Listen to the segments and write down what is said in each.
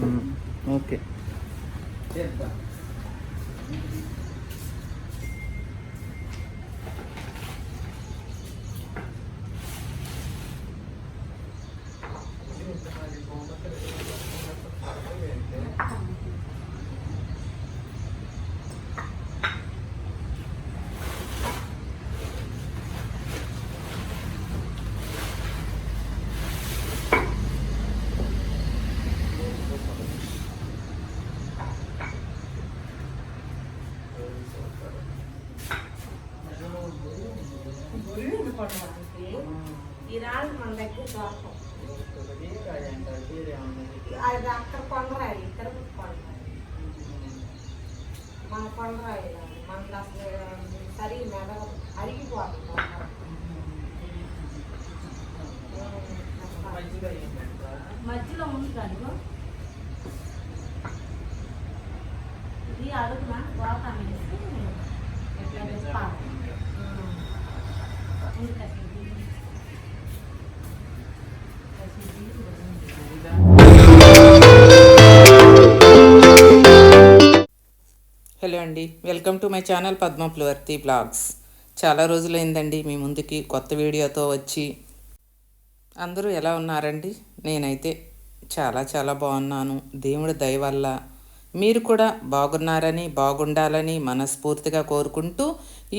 ఉమ్, okay చేద్దాం దొరకవు అది అక్కడ కొండరాయి ఇక్కడ కొండరాయి. మన కొండరాయి అసలు సరి మెడ అరిగిపోతుంది. మధ్యలో ఉంది కనుక ఇది అడుగున? గోతాం ఎట్లా? చెప్పాలి hello welcome to my channel పద్మప్లవర్తి blogs. చాలా రోజులైందండి మీ ముందుకి కొత్త వీడియోతో వచ్చి. అందరూ ఎలా ఉన్నారండి? నేనైతే చాలా చాలా బాగున్నాను. దేవుడి దయ వల్ల మీరు కూడా బాగున్నారని బాగుండాలని మనస్ఫూర్తిగా కోరుకుంటూ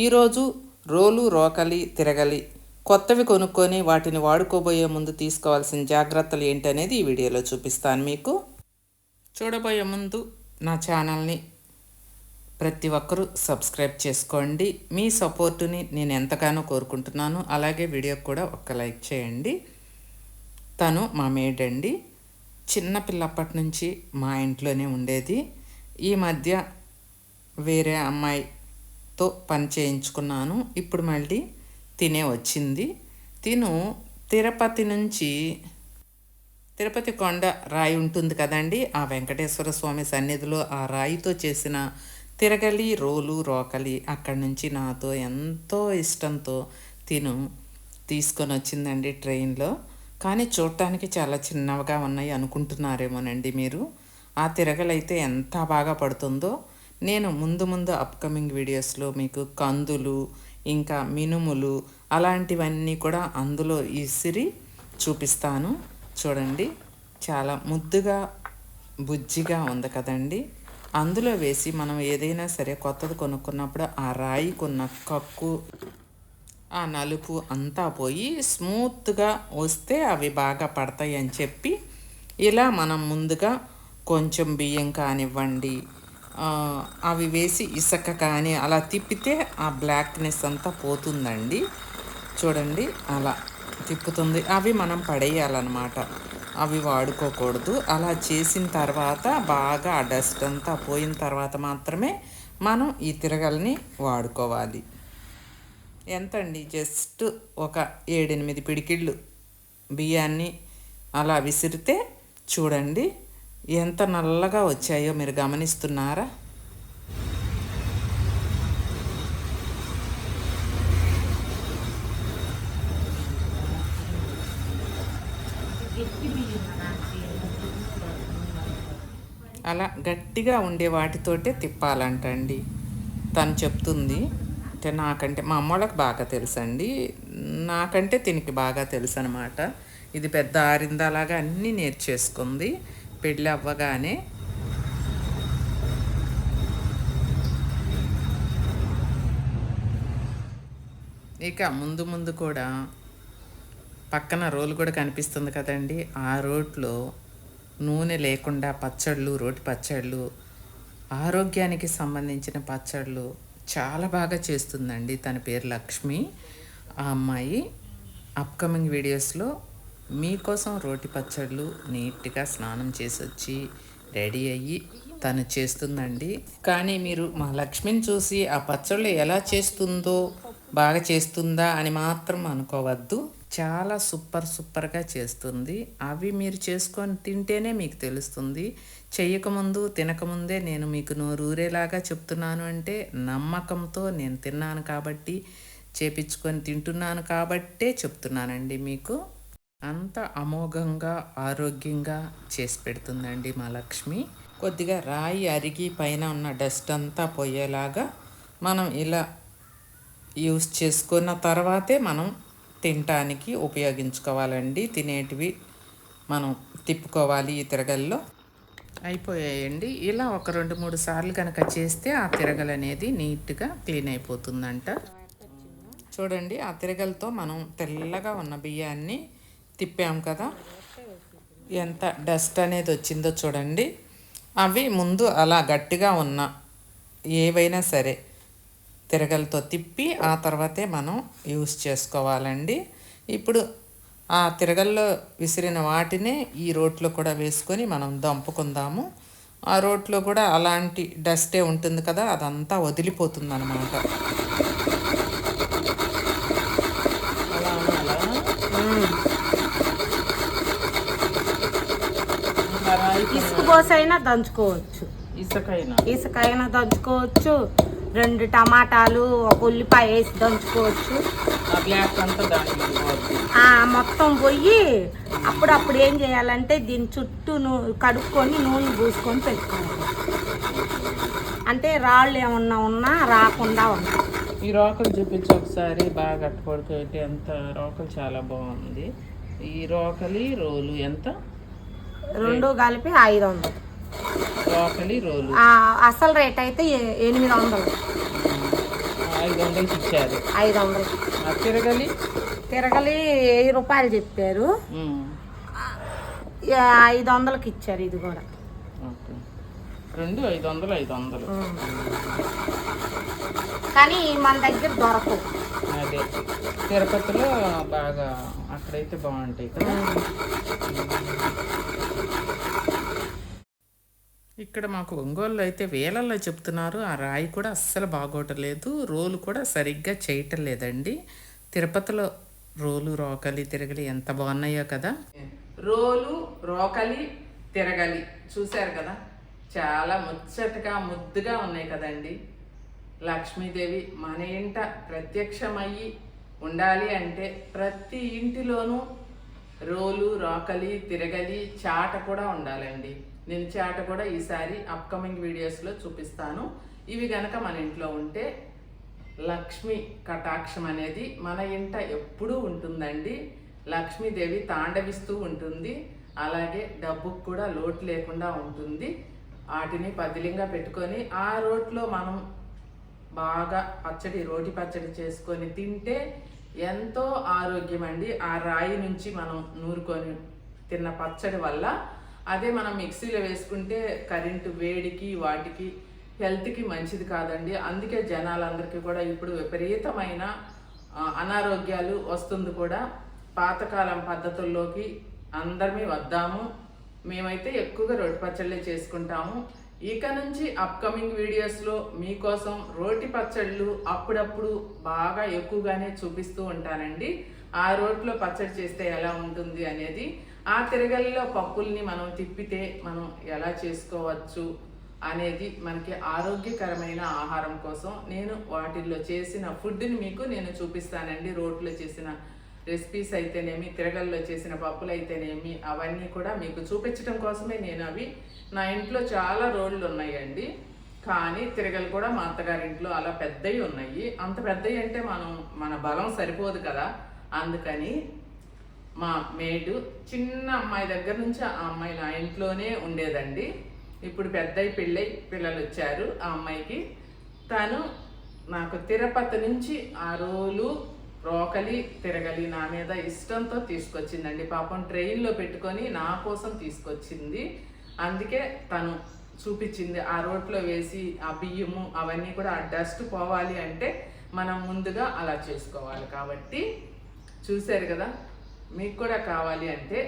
ఈరోజు రోలు రోకలి తిరగలి కొత్తవి కొనుక్కొని వాటిని వాడుకోబోయే ముందు తీసుకోవాల్సిన జాగ్రత్తలు ఏంటనేది ఈ వీడియోలో చూపిస్తాను మీకు. చూడబోయే ముందు నా ఛానల్ని ప్రతి ఒక్కరూ సబ్స్క్రైబ్ చేసుకోండి. మీ సపోర్టుని నేను ఎంతగానో కోరుకుంటున్నాను. అలాగే వీడియోకి కూడా ఒక్క లైక్ చేయండి. తను మా మేడండి చిన్నపిల్లప్పటి నుంచి మా ఇంట్లోనే ఉండేది. ఈ మధ్య వేరే అమ్మాయితో పని చేయించుకున్నాను. ఇప్పుడు మళ్ళీ తినే వచ్చింది. తిను తిరుపతి నుంచి తిరుపతి కొండ రాయి ఉంటుంది కదండి. ఆ వెంకటేశ్వర స్వామి సన్నిధిలో ఆ రాయితో చేసిన తిరగలి రోలు రోకలి అక్కడి నుంచి నాతో ఎంతో ఇష్టంతో తిను తీసుకొని వచ్చిందండి ట్రైన్లో. కానీ చూడటానికి చాలా చిన్నవిగా ఉన్నాయి అనుకుంటున్నారేమోనండి మీరు. ఆ తిరగలైతే ఎంత బాగా పడుతుందో. నేను ముందు ముందు అప్కమింగ్ వీడియోస్లో మీకు కందులు ఇంకా మినుములు అలాంటివన్నీ కూడా అందులో ఇసిరి చూపిస్తాను. చూడండి చాలా ముద్దుగా బుజ్జిగా ఉంది కదండి. అందులో వేసి మనం ఏదైనా సరే కొత్తది కొనుక్కున్నప్పుడు ఆ రాయికున్న కక్కు ఆ నలుపు అంతా పోయి స్మూత్గా వస్తే అవి బాగా పడతాయి అని చెప్పి ఇలా మనం ముందుగా కొంచెం బియ్యం కానివ్వండి అవి వేసి ఇసుక కానీ అలా తిప్పితే ఆ బ్లాక్నెస్ అంతా పోతుందండి. చూడండి అలా తిప్పుతుంది. అవి మనం పడేయాలన్నమాట. అవి వాడుకోకూడదు. అలా చేసిన తర్వాత బాగా ఆ డస్ట్ అంతా పోయిన తర్వాత మాత్రమే మనం ఈ తిరగల్ని వాడుకోవాలి. ఎంతండి? జస్ట్ ఒక ఏడెనిమిది పిడికిళ్ళు బియ్యాన్ని అలా విసిరితే చూడండి ఎంత నల్లగా వచ్చాయో మీరు గమనిస్తున్నారా గట్టి బియ్యం నాకు అలా గట్టిగా ఉండే వాటితోటే తిప్పాలంటండి. తను చెప్తుంది అంటే నాకంటే మా అమ్మోళ్ళకి బాగా తెలుసండి. నాకంటే తినికి బాగా తెలుసు అనమాట ఇది పెద్ద ఆరిందలాగా అన్నీ నేర్చేసుకుంది. పెళ్ళి అవ్వగానే ఇక ముందు ముందు కూడా పక్కన రోలు కూడా కనిపిస్తుంది కదండి. ఆ రోడ్లో నూనె లేకుండా పచ్చళ్ళు రోటి పచ్చళ్ళు ఆరోగ్యానికి సంబంధించిన పచ్చళ్ళు చాలా బాగా చేస్తుందండి తన పేరు లక్ష్మి. ఆ అమ్మాయి అప్కమింగ్ వీడియోస్లో మీకోసం రోటి పచ్చళ్ళు నీట్గా స్నానం చేసి వచ్చి రెడీ అయ్యి తను చేస్తుందండి. కానీ మీరు మా లక్ష్మిని చూసి ఆ పచ్చళ్ళు ఎలా చేస్తుందో బాగా చేస్తుందా అని మాత్రం అనుకోవద్దు. చాలా సూపర్ సూపర్గా చేస్తుంది. అవి మీరు చేసుకొని తింటేనే మీకు తెలుస్తుంది. చేయకముందు తినకముందే నేను మీకు నోరూరేలాగా చెప్తున్నాను అంటే నమ్మకంతో నేను తిన్నాను కాబట్టి చేపించుకొని తింటున్నాను కాబట్టే చెప్తున్నానండి మీకు. అంత అమోఘంగా ఆరోగ్యంగా చేసి పెడుతుందండి మా లక్ష్మి. కొద్దిగా రాయి అరిగి పైన ఉన్న డస్ట్ అంతా పోయేలాగా మనం ఇలా యూస్ చేసుకున్న తర్వాతే మనం తినటానికి ఉపయోగించుకోవాలండి. తినేటివి మనం తిప్పుకోవాలి ఈ తిరగల్లో. అయిపోయాయండి. ఇలా ఒక రెండు మూడు సార్లు కనుక చేస్తే ఆ తిరగలు అనేది నీట్గా క్లీన్ అయిపోతుందంట. చూడండి ఆ తిరగలతో మనం తెల్లగా ఉన్న బియ్యాన్ని తిప్పాం కదా. ఎంత డస్ట్ అనేది వచ్చిందో చూడండి. అవి ముందు అలా గట్టిగా ఉన్న ఏవైనా సరే తిరగలతో తిప్పి ఆ తర్వాతే మనం యూస్ చేసుకోవాలండి. ఇప్పుడు ఆ తిరగల్లో విసిరిన వాటినే ఈ రోట్లో కూడా వేసుకొని మనం దంపుకుందాము. ఆ రోట్లో కూడా అలాంటి డస్టే ఉంటుంది కదా అదంతా వదిలిపోతుంది అనమాట ఇసుక పోసైనా దంచుకోవచ్చు. ఇసుకైనా. ఇసుకైనా దంచుకోవచ్చు. రెండు టమాటాలు ఒక ఉల్లిపాయ వేసి దంచుకోవచ్చు. మొత్తం పోయి అప్పుడప్పుడు ఏం చేయాలంటే దీని చుట్టూ నూ కడుక్కొని నూనె పూసుకొని పెట్టుకోవాలి. అంటే రాళ్ళు ఏమన్నా ఉన్నా రాకుండా ఉంటాయి. ఈ రోకలు చూపించి ఒకసారి బాగా కట్టుబడుకోటి ఎంత రోకలు చాలా బాగుంది. ఈ రోకలి రోలు ఎంత? రెండు కలిపి ఐదు వందలు. అసలు రేట్ అయితే ఎనిమిది వందలు. ఐదు వందలకి ఇచ్చారు. ఐదు వందలు. తిరగలి? తిరగలి వెయ్యి రూపాయలు చెప్పారు. ఐదు వందలకి ఇచ్చారు ఇది కూడా. రెండు ఐదు వందలు ఐదు వందలు. కానీ మన దగ్గర దొరకవు. అదే. తిరుపతిలో బాగా అక్కడైతే బాగుంటాయి కదా. ఇక్కడ మాకు ఒంగోలు అయితే వేలల్లో చెప్తున్నారు. ఆ రాయి కూడా అస్సలు బాగోటలేదు. రోలు కూడా సరిగ్గా చేయటం లేదండి. తిరుపతిలో రోలు రోకలి తిరగలి ఎంత బాగున్నాయో కదా. రోలు రోకలి తిరగలి చూశారు కదా? చాలా ముచ్చటగా ముద్దుగా ఉన్నాయి కదండి. లక్ష్మీదేవి మన ఇంట ప్రత్యక్షమయ్యి ఉండాలి అంటే ప్రతి ఇంటిలోనూ రోలు రోకలి తిరగలి చాట కూడా ఉండాలండి. నేను చాట కూడా ఈసారి అప్కమింగ్ వీడియోస్లో చూపిస్తాను. ఇవి గనక మన ఇంట్లో ఉంటే లక్ష్మి కటాక్షం అనేది మన ఇంట ఎప్పుడూ ఉంటుందండి. లక్ష్మీదేవి తాండవిస్తూ ఉంటుంది. అలాగే డబ్బుకు కూడా లోటు లేకుండా ఉంటుంది. వాటిని పదిలింగా పెట్టుకొని ఆ రోట్లో మనం బాగా పచ్చడి రోటి పచ్చడి చేసుకొని తింటే ఎంతో ఆరోగ్యం అండి ఆ రాయి నుంచి మనం నూరుకొని తిన్న పచ్చడి వల్ల అదే మనం మిక్సీలో వేసుకుంటే కరెంటు వేడికి వాటికి హెల్త్కి మంచిది కాదండి. అందుకే జనాలందరికీ కూడా ఇప్పుడు విపరీతమైన అనారోగ్యాలు వస్తుంది కూడా. పాతకాలం పద్ధతుల్లోకి అందరమే వద్దాము. మేమైతే ఎక్కువగా రోటి పచ్చళ్ళే చేసుకుంటాము. ఇక నుంచి అప్కమింగ్ వీడియోస్లో మీకోసం రోటి పచ్చళ్ళు అప్పుడప్పుడు బాగా ఎక్కువగానే చూపిస్తూ ఉంటానండి. ఆ రోట్లో పచ్చడి చేస్తే ఎలా ఉంటుంది అనేది ఆ తిరగలిలో పప్పుల్ని మనం తిప్పితే మనం ఎలా చేసుకోవచ్చు అనేది మనకి ఆరోగ్యకరమైన ఆహారం కోసం నేను వాటిల్లో చేసిన ఫుడ్ని మీకు నేను చూపిస్తానండి. రోట్లో చేసిన రెసిపీస్ అయితేనేమి తిరగల్లో చేసిన పప్పులు అయితేనేమి అవన్నీ కూడా మీకు చూపించడం కోసమే నేను అవి నా ఇంట్లో చాలా రోళ్ళు ఉన్నాయండి కానీ తిరగలు కూడా మా అత్తగారింట్లో అలా పెద్దవి ఉన్నాయి. అంత పెద్దవి అంటే మనం మన బలం సరిపోదు కదా. అందుకని మా మేడు చిన్న అమ్మాయి దగ్గర నుంచి ఆ అమ్మాయి నా ఇంట్లోనే ఉండేదండి. ఇప్పుడు పెద్దయి పెళ్ళై పిల్లలు వచ్చారు ఆ అమ్మాయికి. తను నాకు తిరుపతి నుంచి ఆ రోలు రోకలి తిరగలి నా మీద ఇష్టంతో తీసుకొచ్చిందండి. పాపం ట్రైన్లో పెట్టుకొని నా కోసం తీసుకొచ్చింది. అందుకే తను చూపించింది. ఆ రోట్లో వేసి ఆ బియ్యము అవన్నీ కూడా ఆ డస్ట్ పోవాలి అంటే మనం ముందుగా అలా చేసుకోవాలి కాబట్టి చూశారు కదా. మీకు కూడా కావాలి అంటే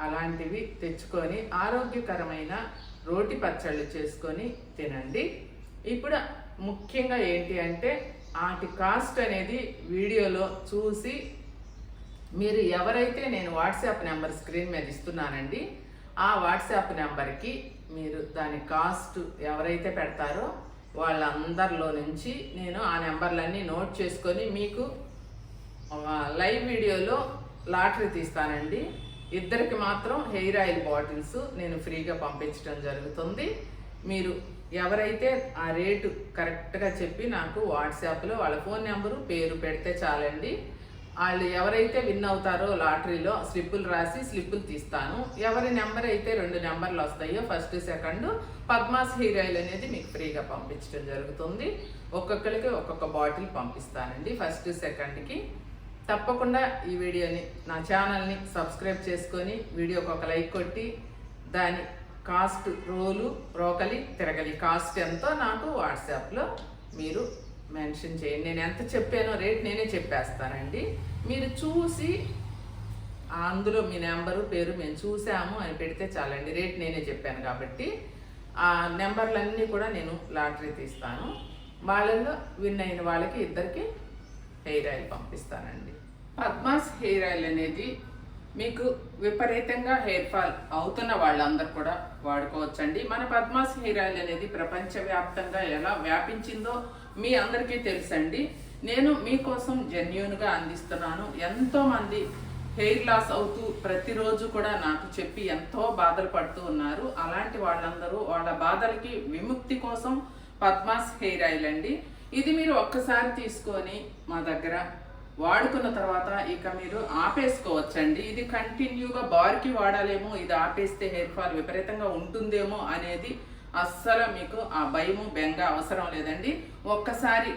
అలాంటివి తెచ్చుకొని ఆరోగ్యకరమైన రోటి పచ్చళ్ళు చేసుకొని తినండి. ఇప్పుడు ముఖ్యంగా ఏంటి అంటే వాటి కాస్ట్ అనేది వీడియోలో చూసి మీరు ఎవరైతే నేను వాట్సాప్ నెంబర్ స్క్రీన్ మీద ఇస్తున్నానండి ఆ వాట్సాప్ నెంబర్కి మీరు దాని కాస్ట్ ఎవరైతే పెడతారో వాళ్ళందరిలో నుంచి నేను ఆ నెంబర్లన్నీ నోట్ చేసుకొని మీకు లైవ్ వీడియోలో లాటరీ తీస్తానండి. ఇద్దరికి మాత్రం హెయిర్ ఆయిల్ బాటిల్స్ నేను ఫ్రీగా పంపించడం జరుగుతుంది. మీరు ఎవరైతే ఆ రేటు కరెక్ట్గా చెప్పి నాకు వాట్సాప్లో వాళ్ళ ఫోన్ నెంబరు పేరు పెడితే చాలండి. వాళ్ళు ఎవరైతే విన్ అవుతారో లాటరీలో స్లిప్పులు రాసి స్లిప్పులు తీస్తాను. ఎవరి నెంబర్ అయితే రెండు నెంబర్లు వస్తాయో first second Padma's hair oil అనేది మీకు ఫ్రీగా పంపించడం జరుగుతుంది. ఒక్కొక్కరికి ఒక్కొక్క బాటిల్ పంపిస్తానండి ఫస్ట్ సెకండ్కి. తప్పకుండా ఈ వీడియోని నా ఛానల్ని సబ్స్క్రైబ్ చేసుకొని వీడియోకి ఒక లైక్ కొట్టి దాని కాస్ట్ రోలు రోకలి తిరగలి. కాస్ట్ ఎంతో నాకు వాట్సాప్లో మీరు మెన్షన్ చేయండి. నేను ఎంత చెప్పానో రేట్ నేనే చెప్పేస్తానండి. మీరు చూసి అందులో మీ నెంబరు పేరు మేము చూసాము అని పెడితే చాలండి. రేట్ నేనే చెప్పాను కాబట్టి ఆ నెంబర్లన్నీ కూడా నేను లాటరీ తీస్తాను. వాళ్ళల్లో విన్ అయిన వాళ్ళకి ఇద్దరికి హెయిర్ ఆయిల్ పంపిస్తానండి. పద్మాస్ హెయిర్ ఆయిల్ అనేది మీకు విపరీతంగా హెయిర్ ఫాల్ అవుతున్న వాళ్ళందరూ కూడా వాడుకోవచ్చండి. మన పద్మాస్ హెయిర్ ఆయిల్ అనేది ప్రపంచవ్యాప్తంగా ఎలా వ్యాపించిందో మీ అందరికీ తెలుసండి. నేను మీకోసం జెన్యున్గా అందిస్తున్నాను. ఎంతోమంది హెయిర్ లాస్ అవుతూ ప్రతిరోజు కూడా నాకు చెప్పి ఎంతో బాధలు పడుతూ ఉన్నారు. అలాంటి వాళ్ళందరూ వాళ్ళ బాధలకి విముక్తి కోసం పద్మాస్ హెయిర్ ఆయిల్ అండి. ఇది మీరు ఒక్కసారి తీసుకొని మా దగ్గర వాడుకున్న తర్వాత ఇక మీరు ఆపేసుకోవచ్చండి. ఇది కంటిన్యూగా బార్కి వాడాలేమో ఇది ఆపేస్తే హెయిర్ ఫాల్ విపరీతంగా ఉంటుందేమో అనేది అస్సలు మీకు ఆ భయము బెంగ అవసరం లేదండి. ఒక్కసారి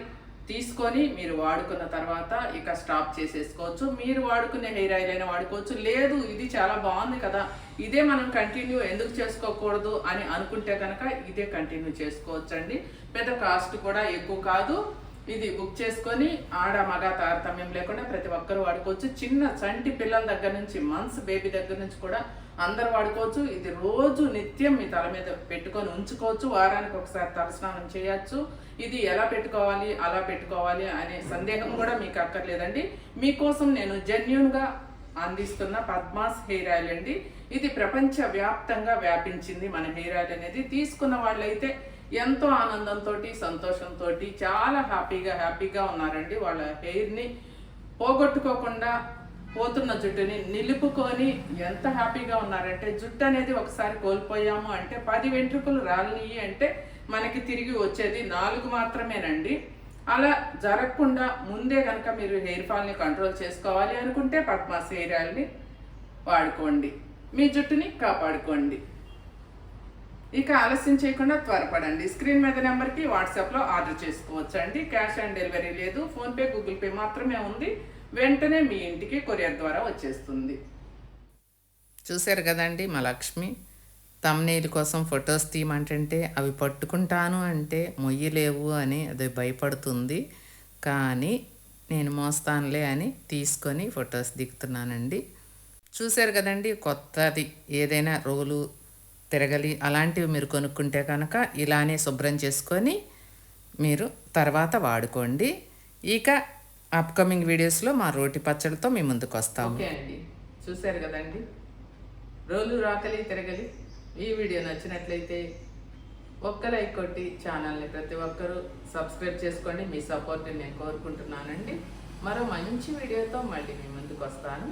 తీసుకొని మీరు వాడుకున్న తర్వాత ఇక స్టాప్ చేసేసుకోవచ్చు. మీరు వాడుకునే హెయిర్ ఆయిల్ అయినా వాడుకోవచ్చు. లేదు ఇది చాలా బాగుంది కదా. ఇదే మనం కంటిన్యూ ఎందుకు చేసుకోకూడదు అని అనుకుంటే కనుక ఇదే కంటిన్యూ చేసుకోవచ్చు అండి పెద్ద కాస్ట్ కూడా ఎక్కువ కాదు. ఇది బుక్ చేసుకొని ఆడ మగ తారతమ్యం లేకుండా ప్రతి ఒక్కరు వాడుకోవచ్చు. చిన్న చంటి పిల్లల దగ్గర నుంచి మంత్స్ బేబీ దగ్గర నుంచి కూడా అందరు వాడుకోవచ్చు. ఇది రోజు నిత్యం మీ తల మీద పెట్టుకొని ఉంచుకోవచ్చు. వారానికి ఒకసారి తలస్నానం చేయొచ్చు. ఇది ఎలా పెట్టుకోవాలి అలా పెట్టుకోవాలి అనే సందేహం కూడా మీకు అక్కర్లేదండి. మీకోసం నేను జెన్యున్గా అందిస్తున్న పద్మాస్ హెయిర్ ఆయిల్ అండి. ఇది ప్రపంచ వ్యాప్తంగా వ్యాపించింది మన హెయిర్ ఆయిల్ అనేది. తీసుకున్న వాళ్ళైతే ఎంతో ఆనందంతో సంతోషంతో చాలా హ్యాపీగా హ్యాపీగా ఉన్నారండి. వాళ్ళ హెయిర్ని పోగొట్టుకోకుండా పోతున్న జుట్టుని నిలుపుకొని ఎంత హ్యాపీగా ఉన్నారంటే జుట్టు అనేది ఒకసారి కోల్పోయాము అంటే పది వెంట్రుకలు రాలినయి అంటే మనకి తిరిగి వచ్చేది నాలుగు మాత్రమేనండి. అలా జరగకుండా ముందే కనుక మీరు హెయిర్ ఫాల్ని కంట్రోల్ చేసుకోవాలి అనుకుంటే పద్మాస్ హెయిర్ ఆయిల్ని వాడుకోండి. మీ జుట్టుని కాపాడుకోండి. ఇక ఆలస్యం చేయకుండా త్వరపడండి. స్క్రీన్ మీద నెంబర్కి వాట్సాప్లో ఆర్డర్ చేసుకోవచ్చు అండి క్యాష్ ఆన్ డెలివరీ లేదు. ఫోన్పే గూగుల్ పే మాత్రమే ఉంది. వెంటనే మీ ఇంటికి కొరియర్ ద్వారా వచ్చేస్తుంది. చూశారు కదండి మా లక్ష్మి. తమ్నేల్ కోసం ఫొటోస్ తీయమంటే అవి పట్టుకుంటాను అంటే మొయ్యలేవు అని అది భయపడుతుంది. కానీ నేను మోస్తానులే అని తీసుకొని ఫొటోస్ దిగుతున్నానండి. చూశారు కదండి కొత్తది. ఏదైనా రోలు తిరగలి అలాంటివి మీరు కొనుక్కుంటే కనుక ఇలానే శుభ్రం చేసుకొని మీరు తర్వాత వాడుకోండి. ఇక అప్కమింగ్ వీడియోస్లో మా రోటి పచ్చడితో మీ ముందుకు వస్తాము. ఓకే అండి. చూశారు కదండి? రోలు రాకలి తిరగలి. ఈ వీడియో నచ్చినట్లయితే ఒక్క లైక్ కొట్టి ఛానల్ని ప్రతి ఒక్కరూ సబ్స్క్రైబ్ చేసుకోండి. మీ సపోర్ట్ని నేను కోరుకుంటున్నానండి. మరో మంచి వీడియోతో మళ్ళీ మీ ముందుకు వస్తాను.